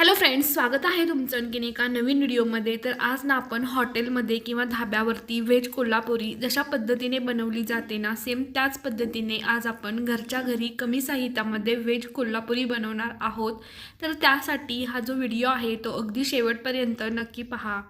Hello friends स्वागत आहे तुमचं आणखीन एका नवीन व्हिडिओमध्ये. तर आज ना आपण हॉटेलमध्ये किंवा धाब्यावरती व्हेज कोल्हापुरी जशा पद्धतीने बनवली जाते ना सेम त्याच पद्धतीने आज आपण घरच्या घरी कमी साहित्यामध्ये व्हेज कोल्हापुरी बनवणार आहोत. तर त्यासाठी हा जो व्हिडिओ आहे तो अगदी शेवटपर्यंत नक्की पहा.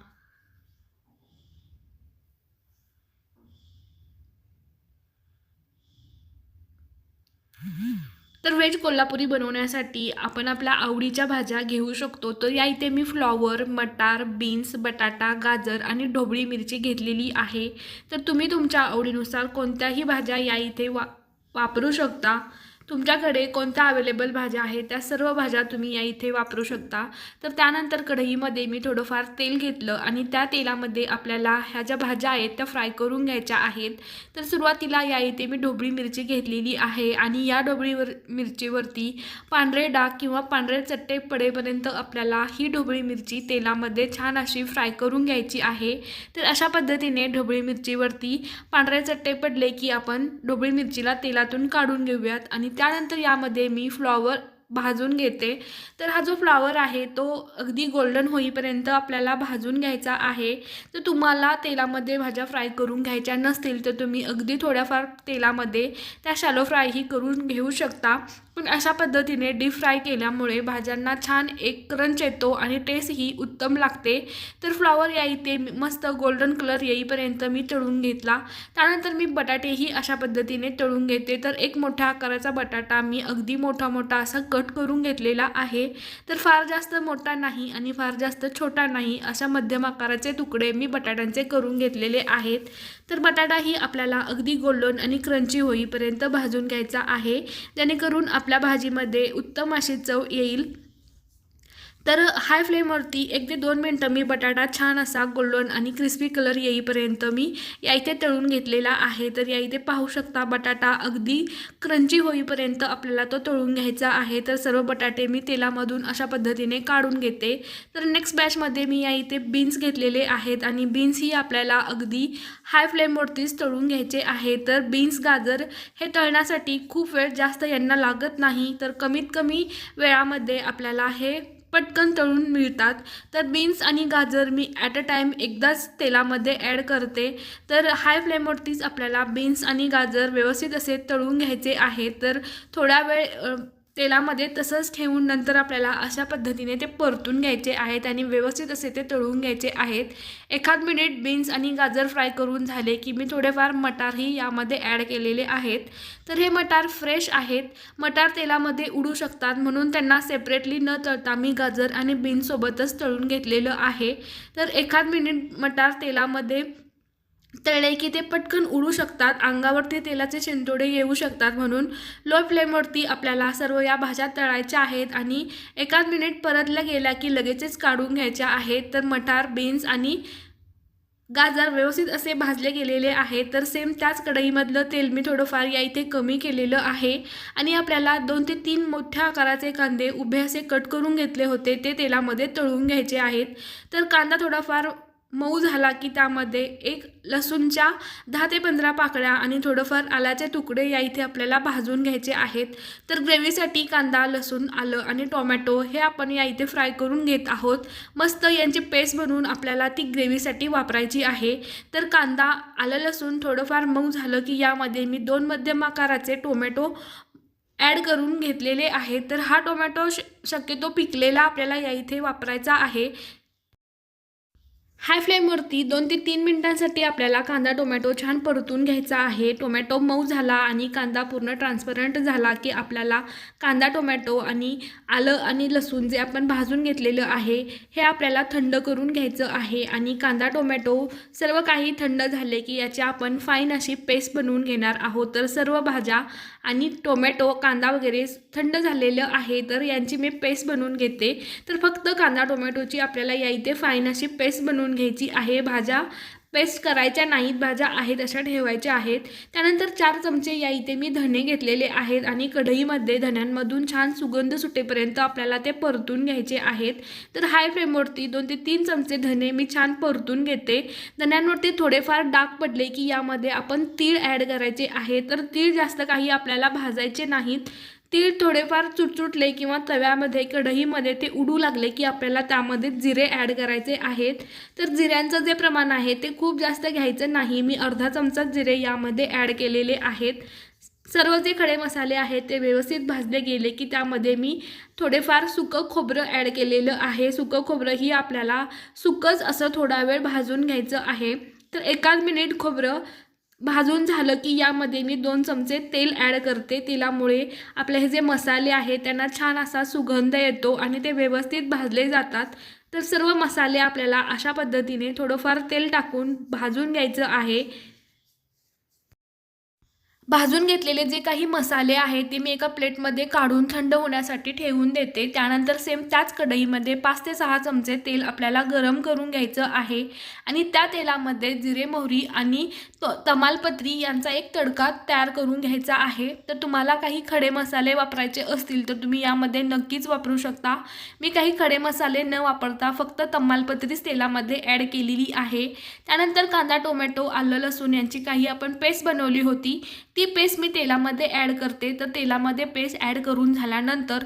तर व्हेज कोल्हापुरी बनवण्यासाठी आपण आपल्या आवडीच्या भाज्या घेऊ शकतो. तर या इथे मी फ्लॉवर मटार बीन्स बटाटा गाजर आणि ढोबळी मिरची घेतलेली आहे. तर तुम्ही तुमच्या आवडीनुसार कोणत्याही भाज्या या इथे वा वापरू शकता. तुमच्याकडे कोणत्या अवेलेबल भाज्या आहेत? त्या सर्व भाज्या तुम्ही या इथे वापरू शकता. तर त्यानंतर कढईमध्ये मी थोडंफार तेल घेतलं आणि त्या तेलामध्ये आपल्याला ह्या ज्या भाज्या आहेत त्या फ्राय करून घ्यायच्या आहेत. तर सुरुवातीला या इथे मी ढोबळी मिरची घेतलेली आहे आणि या ढोबळीवर मिरचीवरती पांढरे डाग किंवा पांढरे चट्टे पडेपर्यंत आपल्याला ही ढोबळी मिरची तेलामध्ये छान अशी फ्राय करून घ्यायची आहे. तर अशा पद्धतीने ढोबळी मिरचीवरती पांढरे चट्टे पडले की आपण ढोबळी मिरचीला तेलातून काढून घेऊयात आणि त्यानंतर यामध्ये मी फ्लॉवर भाजून घेते. तर हा जो फ्लावर आहे तो अगदी गोल्डन होईपर्यंत आपल्याला भाजून घ्यायचा आहे. तर तुम्हाला तेलामध्ये भाज्या फ्राय करून घ्यायच्या नसतील तर तुम्ही अगदी थोड्याफार तेलामध्ये त्या शॅलो फ्रायही करून घेऊ शकता. पण अशा पद्धतीने डीप फ्राय केल्यामुळे भाज्यांना छान एक क्रंच येतो आणि टेस्टही उत्तम लागते. तर फ्लॉवर या इथे मस्त गोल्डन कलर येईपर्यंत मी तळून घेतला. त्यानंतर मी बटाटेही अशा पद्धतीने तळून घेते. तर एक मोठ्या आकाराचा बटाटा मी अगदी मोठा मोठा असा कट करून घेतलेला आहे. तर फार जास्त मोठा नाही आणि फार जास्त छोटा नाही अशा मध्यम आकाराचे तुकडे मी बटाट्यांचे करून घेतलेले आहेत. तर बटाटाही आपल्याला अगदी गोल्डन आणि क्रंची होईपर्यंत भाजून घ्यायचा आहे. जेणेकरून आपल्या भाजीमध्ये उत्तम अशी चव येईल. तर हाय फ्लेमवरती एक ते दोन मिनटं मी बटाटा छान असा गोल्डन आणि क्रिस्पी कलर येईपर्यंत मी या इथे तळून घेतलेला आहे. तर या इथे पाहू शकता बटाटा अगदी क्रंची होईपर्यंत आपल्याला तो तळून घ्यायचा आहे. तर सर्व बटाटे मी तेलामधून अशा पद्धतीने काढून घेते. तर नेक्स्ट बॅचमध्ये मी या इथे बीन्स घेतलेले आहेत आणि बीन्सही आपल्याला अगदी हाय फ्लेमवरतीच तळून घ्यायचे आहे. तर बीन्स गाजर हे तळण्यासाठी खूप वेळ जास्त यांना लागत नाही. तर कमीत कमी वेळामध्ये आपल्याला हे पटकन तळून मिळतात. तर बीन्स आणि गाजर मी ॲट अ टाईम एकदाच तेलामध्ये ॲड करते. तर हाय फ्लेमवरतीच आपल्याला बीन्स आणि गाजर व्यवस्थित असे तळून घ्यायचे आहे तर थोडा वेळ तेलामध्ये तसंच ठेवून नंतर आपल्याला अशा पद्धतीने ते परतून घ्यायचे आहेत आणि व्यवस्थित असे ते तळून घ्यायचे आहेत. एखाद मिनिट बीन्स आणि गाजर फ्राय करून झाले की मी थोडेफार मटारही यामध्ये ॲड केलेले आहेत. तर हे मटार फ्रेश आहेत. मटार तेलामध्ये उडू शकतात म्हणून त्यांना सेपरेटली न तळता मी गाजर आणि बीन्ससोबतच तळून घेतलेलं आहे. तर एखाद मिनिट मटार तेलामध्ये तळले की ते पटकन उडू शकतात अंगावरती तेलाचे शिंतोडे येऊ शकतात म्हणून लो फ्लेमवरती आपल्याला सर्व या भाज्या तळायच्या आहेत आणि एकाच मिनिट परतल्या गेल्या की लगेचच काढून घ्यायच्या आहेत तर मटार बीन्स आणि गाजर व्यवस्थित असे भाजले गेलेले आहेत तर सेम त्याच कढईमधलं तेल मी थोडंफार या इथे कमी केलेलं आहे आणि आपल्याला दोन ते तीन मोठ्या आकाराचे कांदे उभे असे कट करून घेतले होते ते तेलामध्ये तळून घ्यायचे आहेत. तर कांदा थोडाफार मऊ झाला की त्यामध्ये एक लसूणच्या दहा ते पंधरा पाकळ्या आणि थोडंफार आल्याचे तुकडे या इथे आपल्याला भाजून घ्यायचे आहेत. तर ग्रेव्हीसाठी कांदा लसूण आलं आणि टोमॅटो हे आपण या इथे फ्राय करून घेत आहोत. मस्त यांची पेस्ट बनवून आपल्याला ती ग्रेव्हीसाठी वापरायची आहे. तर कांदा आलं लसूण थोडंफार मऊ झालं की यामध्ये मी दोन मध्यम आकाराचे टोमॅटो ॲड करून घेतलेले आहेत. तर हा टोमॅटो श शक्यतो पिकलेला आपल्याला या इथे वापरायचा आहे. हाय फ्लेमवरती दोन ते तीन मिनिटांसाठी आपल्याला कांदा टोमॅटो छान परतून घ्यायचा आहे. टोमॅटो मऊ झाला आणि कांदा पूर्ण ट्रान्सपरंट झाला की आपल्याला कांदा टोमॅटो आणि आलं आणि लसूण जे आपण भाजून घेतलेलं आहे हे आपल्याला थंड करून घ्यायचं आहे. आणि कांदा टोमॅटो सर्व काही थंड झाले की याची आपण फाईन अशी पेस्ट बनवून घेणार आहोत. तर सर्व भाज्या आणि टोमॅटो कांदा वगैरे थंड झालेलं आहे तर यांची मी पेस्ट बनवून घेते. तर फक्त कांदा टोमॅटोची आपल्याला या इथे फाईन अशी पेस्ट बनवून घ्यायची आहे. भाज्या पेस्ट करायच्या नाहीत भाज्या आहेत अशा ठेवायच्या आहेत. त्यानंतर चार चमचे या इथे मी धणे घेतलेले आहेत आणि कढईमध्ये धण्यांमधून छान सुगंध सुटेपर्यंत आपल्याला ते परतून घ्यायचे आहेत. तर हाय फ्लेमवरती दोन ते तीन चमचे धणे मी छान परतून घेते. धण्यांवरती थोडेफार डाग पडले की यामध्ये आपण तीळ ॲड करायचे आहे. तर तीळ जास्त काही आपल्याला भाजायचे नाहीत. तीळ थोडेफार चुटचुटले किंवा तव्यामध्ये कढईमध्ये ते उडू लागले की आपल्याला त्यामध्ये जिरे ॲड करायचे आहेत. तर जिऱ्यांचं जे प्रमाण आहे ते खूप जास्त घ्यायचं नाही. मी अर्धा चमचा जिरे यामध्ये ॲड केलेले आहेत. सर्व जे खडे मसाले आहेत ते व्यवस्थित भाजले गेले की त्यामध्ये मी थोडेफार सुकं खोबरं ॲड केलेलं आहे. सुकं खोबरं ही आपल्याला सुकंच असं थोडा वेळ भाजून घ्यायचं आहे. तर एकाच मिनिट खोबरं भाजून झालं की यामध्ये मी दोन चमचे तेल ॲड करते. तेलामुळे आपले हे जे मसाले आहेत त्यांना छान असा सुगंध येतो आणि ते व्यवस्थित भाजले जातात. तर सर्व मसाले आपल्याला अशा पद्धतीने थोडंफार तेल टाकून भाजून घ्यायचं आहे. भाजून घेतलेले जे काही मसाले आहेत ते मी एका प्लेटमध्ये काढून थंड होण्यासाठी ठेवून देते. त्यानंतर सेम त्याच कढईमध्ये पाच ते सहा चमचे तेल आपल्याला गरम करून घ्यायचं आहे. आणि त्या तेलामध्ये जिरे मोहरी आणि तमालपत्री यांचा एक तडका तयार करून घ्यायचा आहे. तर तुम्हाला काही खडे मसाले वापरायचे असतील तर तुम्ही यामध्ये नक्कीच वापरू शकता. मी काही खडे मसाले न वापरता फक्त तमालपत्रीच तेलामध्ये ॲड केलेली आहे. त्यानंतर कांदा टोमॅटो आलं लसूण यांची काही आपण पेस्ट बनवली होती. ती पेस्ट मी तेलामध्ये ॲड करते. तर तेलामध्ये पेस्ट ॲड करून झाल्यानंतर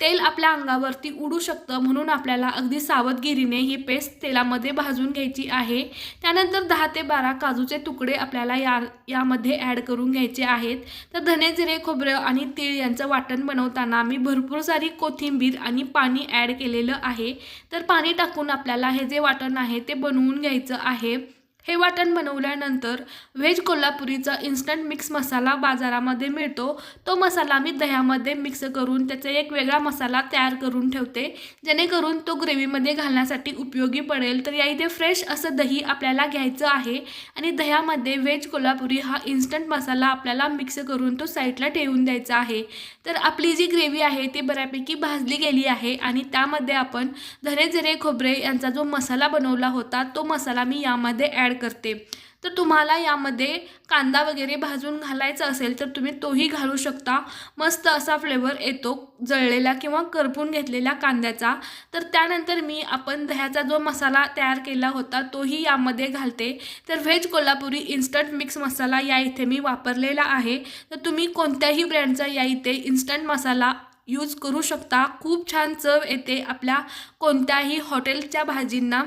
तेल आपल्या अंगावरती उडू शकतं म्हणून आपल्याला अगदी सावधगिरीने ही पेस्ट तेलामध्ये भाजून घ्यायची आहे. त्यानंतर दहा ते बारा काजूचे तुकडे आपल्याला या यामध्ये ॲड करून घ्यायचे आहेत. तर धने जिरे खोबरं आणि तीळ यांचं वाटण बनवताना मी भरपूर सारी कोथिंबीर आणि पाणी ॲड केलेलं आहे. तर पाणी टाकून आपल्याला हे जे वाटण आहे ते बनवून घ्यायचं आहे. हे वाटण बनवल्यानंतर व्हेज कोल्हापुरीचा इन्स्टंट मिक्स मसाला बाजारामध्ये मिळतो. तो मसाला मी दह्यामध्ये मिक्स करून त्याचा एक वेगळा मसाला तयार करून ठेवते. जेणेकरून तो ग्रेव्हीमध्ये घालण्यासाठी उपयोगी पडेल. तर या इथे फ्रेश असं दही आपल्याला घ्यायचं आहे. आणि दह्यामध्ये व्हेज कोल्हापुरी हा इन्स्टंट मसाला आपल्याला मिक्स करून तो साईडला ठेवून द्यायचा आहे. तर आपली जी ग्रेव्ही आहे ती बऱ्यापैकी भाजली गेली आहे. आणि त्यामध्ये आपण धने झरे खोबरे यांचा जो मसाला बनवला होता तो मसाला मी यामध्ये ॲड करते. तर तुम्हाला यामध्ये कांदा वगैरे भाजून घालायचा असेल तर तुम्ही तोही घालू शकता. मस्त असा फ्लेवर येतो जळलेला किंवा करपून घेतलेल्या कांद्याचा. तर त्यानंतर मी आपण दह्याचा जो मसाला तयार केला होता तोही यामध्ये घालते. तर veg Kolhapuri instant mix masala या इथे मी वापरलेला आहे. तर तुम्ही कोणत्याही ब्रँडचा या इथे इन्स्टंट मसाला यूज करू शकता. खूप छान चव येते आपल्या कोणत्याही हॉटेलच्या भाजींना.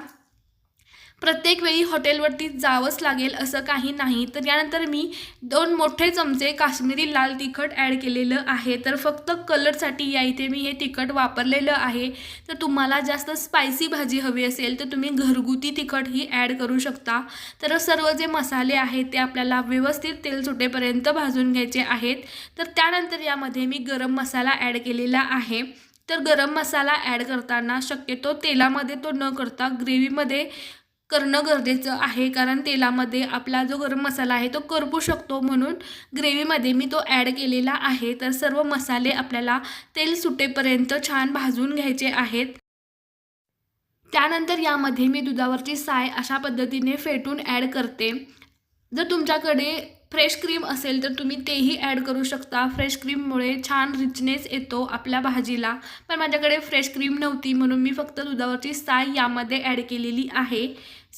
प्रत्येक वेळी हॉटेलवरती जावंच लागेल असं काही नाही. तर यानंतर मी दोन मोठे चमचे काश्मीरी लाल तिखट ॲड केलेलं आहे. तर फक्त कलरसाठी या इथे मी हे तिखट वापरलेलं आहे. तर तुम्हाला जास्त स्पायसी भाजी हवी असेल तर तुम्ही घरगुती तिखट ही ॲड करू शकता. तर सर्व जे मसाले आहेत ते आपल्याला व्यवस्थित तेल सुटेपर्यंत भाजून घ्यायचे आहेत. तर त्यानंतर यामध्ये मी गरम मसाला ॲड केलेला आहे. तर गरम मसाला ॲड करताना शक्यतो तेलामध्ये तो न करता ग्रेव्हीमध्ये करणं गरजेचं आहे. कारण तेलामध्ये आपला जो गरम मसाला आहे तो करपू शकतो म्हणून ग्रेव्हीमध्ये मी तो ॲड केलेला आहे. तर सर्व मसाले आपल्याला तेल सुटेपर्यंत छान भाजून घ्यायचे आहेत. त्यानंतर यामध्ये मी दुधावरची साय अशा पद्धतीने फेटून ॲड करते. जर तुमच्याकडे फ्रेश क्रीम असेल तर तुम्ही तेही ॲड करू शकता. फ्रेश क्रीममुळे छान रिचनेस येतो आपल्या भाजीला. पण माझ्याकडे फ्रेश क्रीम नव्हती म्हणून मी फक्त दुधावरची साय यामध्ये ॲड केलेली आहे.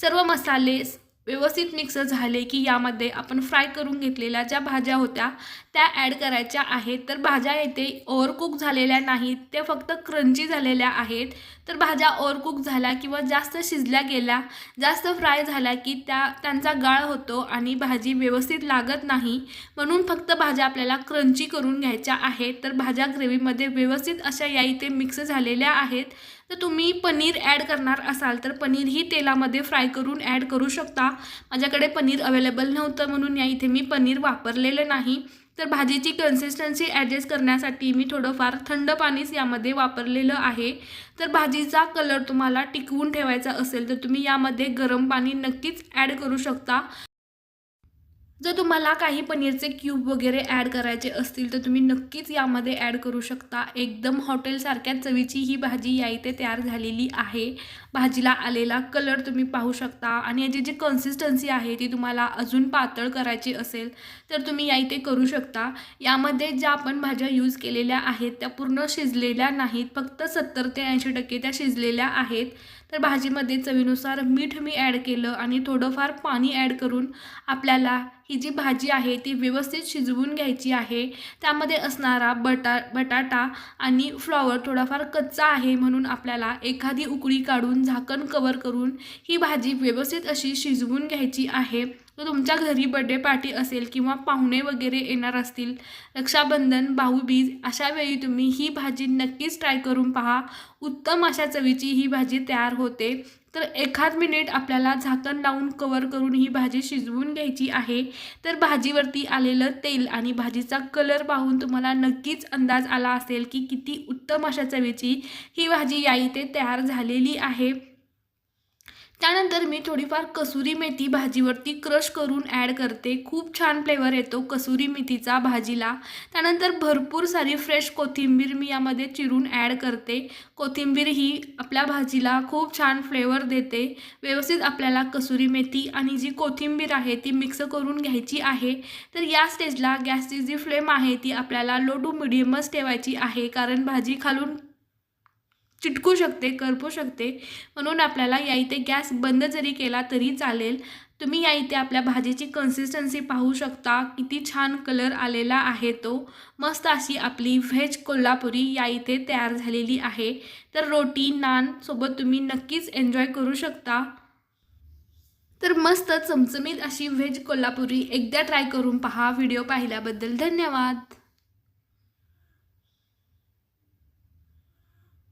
सर्व मसाले व्यवस्थित मिक्स झाले की यामध्ये आपण फ्राय करून घेतलेल्या ज्या भाज्या होत्या त्या ॲड करायच्या आहेत. तर भाज्या येथे ओव्हरकुक झालेल्या नाहीत. त्या फक्त क्रंची झालेल्या आहेत. तर भाज्या ओव्हरकुक झाल्या किंवा जास्त शिजल्या गेल्या जास्त फ्राय झाल्या की त्या त्यांचा गाळ होतो आणि भाजी व्यवस्थित लागत नाही. म्हणून फक्त भाज्या आपल्याला क्रंची करून घ्यायच्या आहेत. तर भाज्या ग्रेव्हीमध्ये व्यवस्थित अशा या इथे मिक्स झालेल्या आहेत. तर तुम्ही पनीर ॲड करणार असाल तर पनीरही तेलामध्ये फ्राय करून ॲड करू शकता. माझ्याकडे पनीर अवेलेबल नव्हतं म्हणून या इथे मी पनीर वापरलेलं नाही. तर भाजीची कन्सिस्टन्सी ॲडजस्ट करण्यासाठी मी थोडंफार थंड पाणीच यामध्ये वापरलेलं आहे. तर भाजीचा कलर तुम्हाला टिकवून ठेवायचा असेल तर तुम्ही यामध्ये गरम पाणी नक्कीच ॲड करू शकता. जर तुम्हाला काही पनीरचे क्यूब वगैरे ॲड करायचे असतील तर तुम्ही नक्कीच यामध्ये ॲड करू शकता. एकदम हॉटेलसारख्या चवीची ही भाजी या इथे तयार झालेली आहे. भाजीला आलेला कलर तुम्ही पाहू शकता. आणि याची जी कन्सिस्टन्सी आहे ती तुम्हाला अजून पातळ करायची असेल तर तुम्ही या इथे करू शकता. यामध्ये ज्या आपण भाज्या यूज केलेल्या आहेत त्या पूर्ण शिजलेल्या नाहीत. फक्त सत्तर ते ऐंशी टक्के त्या शिजलेल्या आहेत. तर भाजीमध्ये चवीनुसार मीठ मी ॲड केलं आणि थोडंफार पाणी ॲड करून आपल्याला ही जी भाजी आहे ती व्यवस्थित शिजवून घ्यायची आहे. त्यामध्ये असणारा बटा बटाटा आणि फ्लॉवर थोडाफार कच्चा आहे म्हणून आपल्याला एखादी उकळी काढून झाकण कवर करून ही भाजी व्यवस्थित अशी शिजवून घ्यायची आहे. तर तुमच्या घरी बड्डे पार्टी असेल किंवा पाहुणे वगैरे येणार असतील रक्षाबंधन भाऊबीज अशा वेळी तुम्ही ही भाजी नक्कीच ट्राय करून पहा. उत्तम अशा चवीची ही भाजी तयार होते. तर एखाद मिनिट आपल्याला झाकण लावून कवर करून ही भाजी शिजवून घ्यायची आहे. तर भाजीवरती आलेलं तेल आणि भाजीचा कलर पाहून तुम्हाला नक्कीच अंदाज आला असेल की किती उत्तम अशा चवीची ही भाजी या इथे तयार झालेली आहे. त्यानंतर मी थोडीफार कसुरी मेथी भाजीवरती क्रश करून ॲड करते. खूप छान फ्लेवर येतो कसुरी मेथीचा भाजीला. त्यानंतर भरपूर सारी फ्रेश कोथिंबीर मी यामध्ये चिरून ॲड करते. कोथिंबीर ही आपल्या भाजीला खूप छान फ्लेवर देते. व्यवस्थित आपल्याला कसुरी मेथी आणि जी कोथिंबीर आहे ती मिक्स करून घ्यायची आहे. तर या स्टेजला गॅसची जी फ्लेम आहे ती आपल्याला लो टू मिडियमच ठेवायची आहे. कारण भाजी खालून चिटकू शकते करपू शकते. म्हणून आपल्याला या इथे गॅस बंद जरी केला तरी चालेल. तुम्ही या इथे आपल्या भाजीची कन्सिस्टन्सी पाहू शकता. किती छान कलर आलेला आहे तो. मस्त अशी आपली व्हेज कोल्हापुरी या इथे तयार झालेली आहे. तर रोटी नान सोबत तुम्ही नक्कीच एन्जॉय करू शकता. तर मस्त चमचमीत अशी व्हेज कोल्हापुरी एकदा ट्राय करून पहा. व्हिडिओ पाहिल्याबद्दल धन्यवाद.